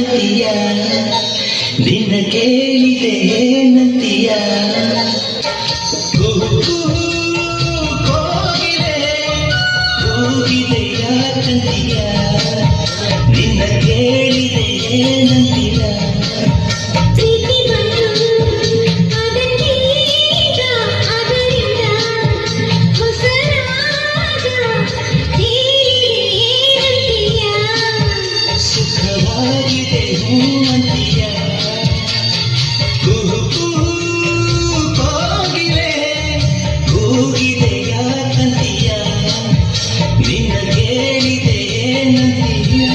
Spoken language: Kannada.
ಏನತಿಯ? ನಿನ್ನ ಕೇಳಿದೆ ಏನತಿಯ? ಭೂಮತಿಯ ಕುಹು ಕೋಗಿಲೆ ಕೂಗಿಲೆಯ ತಂದೆಯ ನಿನ್ನ ಕೇಳಿದೆ ನಂದಿಯ